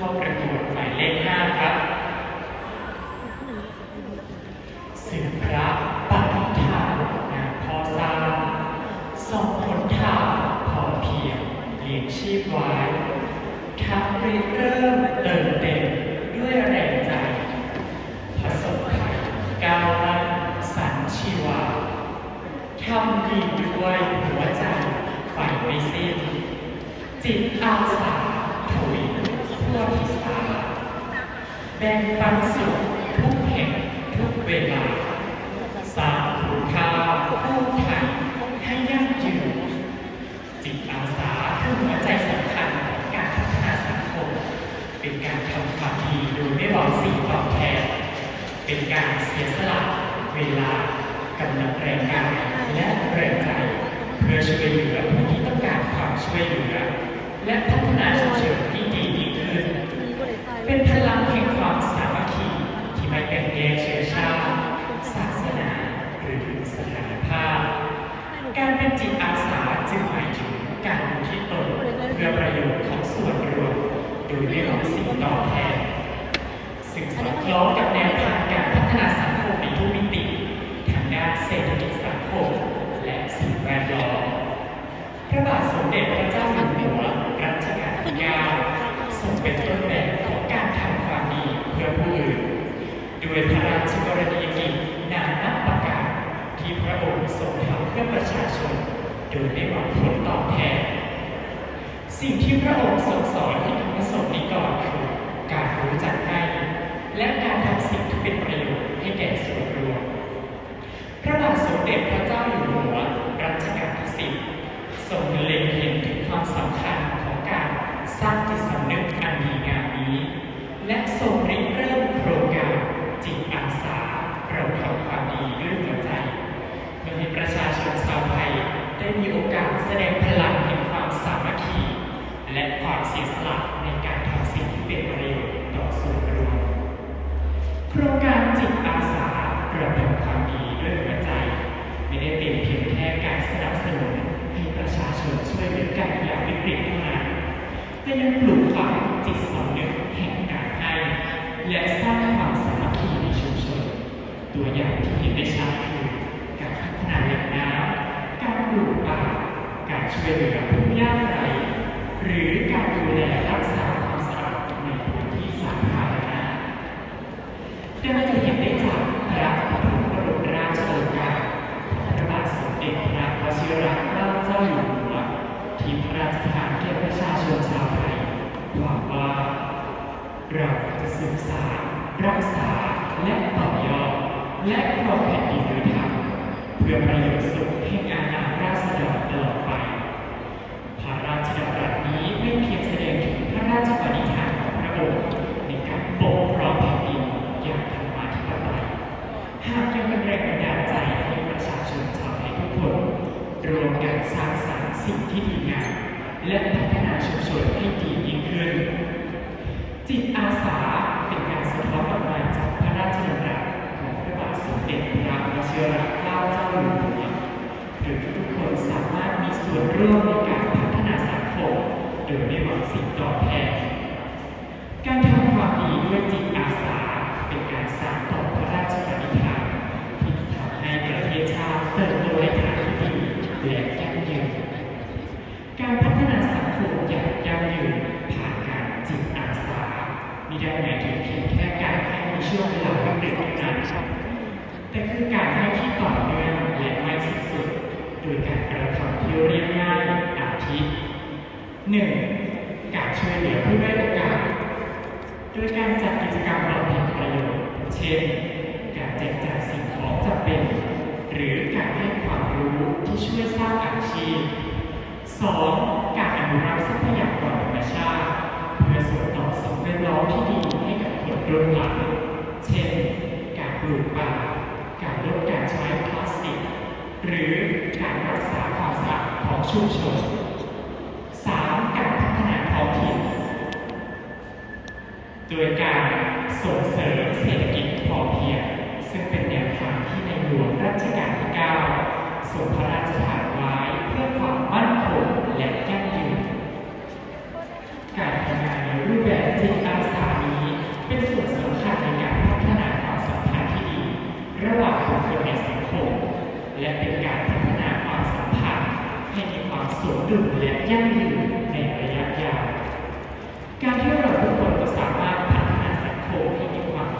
เข้าประกวดหมายเลขห้าครับสืบพระปฏิฐานนาพอสร้างส่องผลทางพอเพียงเลี้ยงชีพไว้ทักริเริ่มเติมเต็มด้วยแรงใจผสมไทยก้าวลันสันชีวาทำดีด้วยหัวใจฝ่ายไม่สิ้นจิตอาสา ทั่วทิศาแบ่งปันสุขทุกแห่งทุกเวลา สางคุณค่าผู้ไทยให้ยั่งยืนจิตอาสาคือหัวใจสำคัญของการพัฒนาสังคม เป็นการทำความดีโดยไม่หวังสิ่งตอบแทน เป็นการเสียสละเวลากำลังแรงกายและแรงใจเพื่อช่วยเหลือผู้ที่ต้องการความช่วยเหลือ และพัฒนาชุมชนที่ดียิ่งขึ้น เป็นพลังแห่งความสามัคคีที่ไม่แบ่งแยกเชื้อชาติศาสนาหรือสถานภาพ การเป็นจิตอาสาจึงหมายถึงการอุทิศตนเพื่อประโยชน์ของส่วนรวมโดยไม่หวังสิ่งตอบแทนซึ่งสอดคล้องกับแนวทางการพัฒนาสังคมในทุกมิติทางด้านเศรษฐกิจสังคม และสิ่งแวดล้อม พระบาทสมเด็จพระเจ้าอยู่หัวรัชกาลที่9ทรงเป็นต้นแบบของการทำความดีเพื่อผู้อื่น ด้วยพระราชกรณียกิจนานับประการที่พระองค์ทรงทำเพื่อประชาชน โดยไม่หวังผลตอบแทน สิ่งที่พระองค์ทรงสอนให้คณะสงฆ์นิกรคือการรู้จักให้และการทำสิ่งที่เป็นประโยชน์ให้แก่ส่วนรวม พระบาทสมเด็จพระเจ้าอยู่หัวรัชกาลที่สิบทรงเล็งเห็นถึงความสำคัญของการสร้างจิตสำนึกอันดีงามนี้ และทรงริเริ่มโครงการจิตอาสาเราทำความดีด้วยหัวใจ เพื่อให้ประชาชนชาวไทย ได้มีโอกาสแสดงพลังแห่งความสามัคคี และความเสียสละในการทำสิ่งที่เป็นประโยชน์ต่อส่วนรวมโครงการจิตอาสาเราทำความดีด้วยหัวใจ ไม่ได้เป็นเพียงแค่การสนับสนุนให้ประชาชนช่วยเหลือกันอย่างวิกฤตเท่านั้นแต่ยังปลูกฝังจิตสำนึกแห่งการให้และสร้างความสามัคคีในชุมชนตัวอย่าง หรือผู้ยากไร้หรือการดูแลรักษาความสะอาดในพื้นที่สาธารณะได้จะเห็นได้จากพระบรมราชโองการพระบาทสมเด็จพระวชิรเกล้าเจ้าอยู่หัวที่พระราชทานแก่ประชาชนชาวไทยหวังว่าเราจะสืบสานรักษาและต่อยอดและครองแผ่นดินโดยธรรมเพื่อประโยชน์สุขแห่งอาณาราษฎรตลอดไป พระราชดำรัสนี้ไม่เพียงแสดงถึงพระราชปณิธานของพระองค์ในการปกครองแผ่นดินอย่างธรรมาธิปไตยหากยังเป็นแรงบันดาลใจให้ประชาชนช คนรวมกันสร้างสรรค์สิ่งที่ดีงามและพัฒนาชุมชนให้ดียิ่งขึ้น จิตอาสาเป็นการสะท้อนออกมาจากพระราชดำรัสของพระบาทสมเด็จพระวชิรเกล้าเจ้าอยู่หัวหรือทุกคนสามารถมีส่วนร่วมในการพัฒนาสังคมโดยไม่หวังสิ่งตอบแทน การทำความดีด้วยจิตอาสาเป็นการสานต่อพระราชปณิธานที่ทำให้ประเทศชาติเติบโตในทางที่ดีและยั่งยืน การพัฒนาสังคมอย่างยั่งยืนผ่านการจิตอาสา มิได้หมายถึงเพียงแค่การให้ในช่วงเวลาวิกฤตเท่านั้นแต่คือการให้ที่ต่อเนื่องและไม่สิ้นสุดโดยการกระทำที่เรียบง่ายอาทิหนึ่งการช่วยเหลือผู้ได้อยโอกาสโดยการจัดกิจกรรมบำเพ็ญประโยชน์เช่น การแจกจ่ายสิ่งของจำเป็น หรือการให้ความรู้ที่ช่วยสร้างอาชีพ 2. การอนุรักษ์ทรัพยากรธรรมชาติ เพื่อส่งต่อสิ่งแวดล้อมที่ดีให้กับคนรุ่นหลังเช่น การปลูกป่า การลดการใช้พลาสติก หรือการรักษาความสะอาดของชุมชน 3. การพัฒนาท้องถิ่น โดยการส่งเสริมเศรษฐกิจพอเพียง ซึ่งเป็นแนวทางที่ในหลวงรัชกาลที่ 9 ทรงพระรา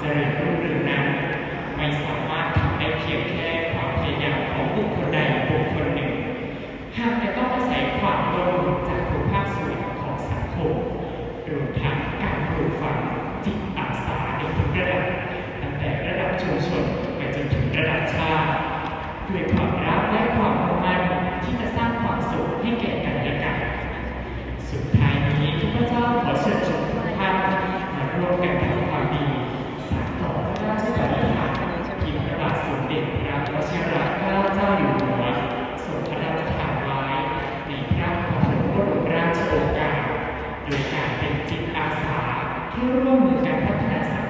Amen. ร่วมมือการพัฒนาสัง